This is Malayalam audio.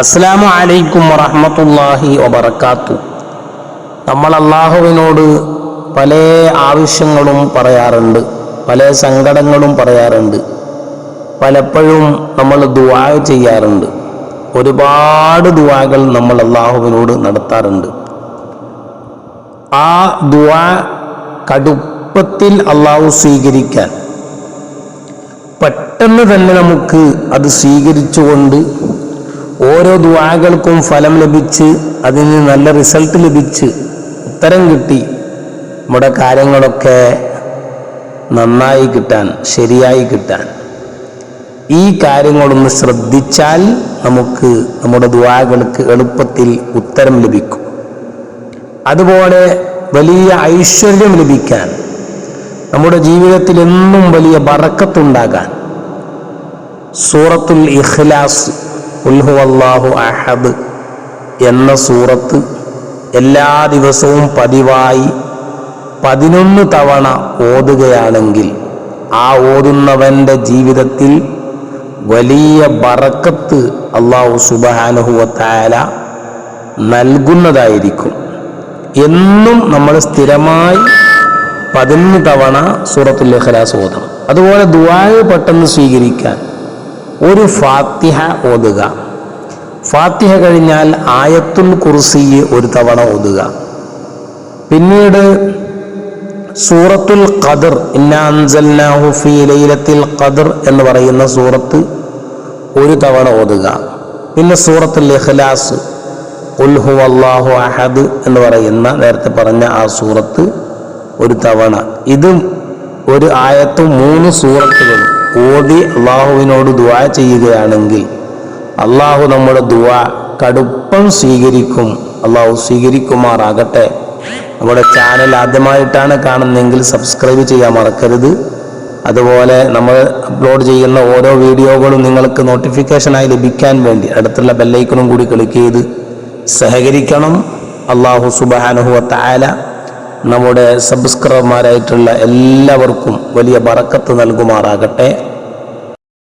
അസ്സാമു അലൈക്കും വറഹമത്തല്ലാഹി വബർക്കാത്തു നമ്മൾ അള്ളാഹുവിനോട് പല ആവശ്യങ്ങളും പറയാറുണ്ട് പല സങ്കടങ്ങളും പറയാറുണ്ട് പലപ്പോഴും നമ്മൾ ദുആ ചെയ്യാറുണ്ട്. ഒരുപാട് ദുആകൾ നമ്മൾ അള്ളാഹുവിനോട് നടത്താറുണ്ട്. ആ ദുആ കടുപ്പത്തിൽ അള്ളാഹു സ്വീകരിക്കാൻ പെട്ടെന്ന് തന്നെ നമുക്ക് അത് സ്വീകരിച്ചുകൊണ്ട് ഓരോ ദുആകൾക്കും ഫലം ലഭിച്ച് അതിന് നല്ല റിസൾട്ട് ലഭിച്ച് ഉത്തരം കിട്ടി. നമ്മുടെ കാര്യങ്ങളൊക്കെ നന്നായി കിട്ടാൻ ശരിയായി കിട്ടാൻ. ഈ കാര്യങ്ങളൊന്ന് ശ്രദ്ധിച്ചാൽ നമുക്ക് നമ്മുടെ ദുആകൾക്ക് എളുപ്പത്തിൽ ഉത്തരം ലഭിക്കും. അതുപോലെ വലിയ ഐശ്വര്യം ലഭിക്കാൻ നമ്മുടെ ജീവിതത്തിൽ എന്നും വലിയ ബറക്കത്തുണ്ടാകാൻ. സൂറത്തുൽ ഇഖ്ലാസ് ഉൽഹുവല്ലാഹു അഹദ് എന്ന സൂറത്ത് എല്ലാ ദിവസവും പതിവായി പതിനൊന്ന് തവണ ഓതുകയാണെങ്കിൽ ആ ഓതുന്നവന്റെ ജീവിതത്തിൽ വലിയ ബറക്കത്ത് അള്ളാഹു സുബാനുഹുവത്തായ നൽകുന്നതായിരിക്കും. എന്നും നമ്മൾ സ്ഥിരമായി പതിനൊന്ന് തവണ സൂറത്തുൽ ഇഖ്ലാസ് ഓതണം. അതുപോലെ ദുവായ പെട്ടെന്ന് സ്വീകരിക്കാൻ ഒരു ഫാത്തിഹ ഓതുക. ഫാത്തിഹ കഴിഞ്ഞാൽ ആയത്തുൽ കുർസി ഒരു തവണ ഓതുക. പിന്നീട് സൂറത്തുൽ ഖദർ ഇന്നാൻസൽനാഹു ഫീ ലൈലത്തിൽ ഖദർ എന്ന് പറയുന്ന സൂറത്ത് ഒരു തവണ ഓതുക. പിന്നെ സൂറത്തുൽ ഇഖ്ലാസ് ഉൽഹു അള്ളാഹു അഹദ് എന്ന് പറയുന്ന നേരത്തെ പറഞ്ഞ ആ സൂറത്ത് ഒരു തവണ. ഇതും ഒരു ആയത്തും മൂന്ന് സൂറത്തുകളും. ഓതി അള്ളാഹുവിനോട് ദുആ ചെയ്യുകയാണെങ്കിൽ അള്ളാഹു നമ്മുടെ ദുആ കടുപ്പം സ്വീകരിക്കും. അള്ളാഹു സ്വീകരിക്കുമാറാകട്ടെ. നമ്മുടെ ചാനൽ ആദ്യമായിട്ടാണ് കാണുന്നതെങ്കിൽ സബ്സ്ക്രൈബ് ചെയ്യാൻ മറക്കരുത്. അതുപോലെ നമ്മൾ അപ്ലോഡ് ചെയ്യുന്ന ഓരോ വീഡിയോകളും നിങ്ങൾക്ക് നോട്ടിഫിക്കേഷനായി ലഭിക്കാൻ വേണ്ടി അടുത്തുള്ള ബെല്ലൈക്കണും കൂടി ക്ലിക്ക് ചെയ്ത് സഹകരിക്കണം. അള്ളാഹു സുബാനുഹുവ താല നമ്മുടെ സബ്സ്ക്രൈബർമാരായിട്ടുള്ള എല്ലാവർക്കും വലിയ ബറക്കത്ത് നൽകുമാറാകട്ടെ.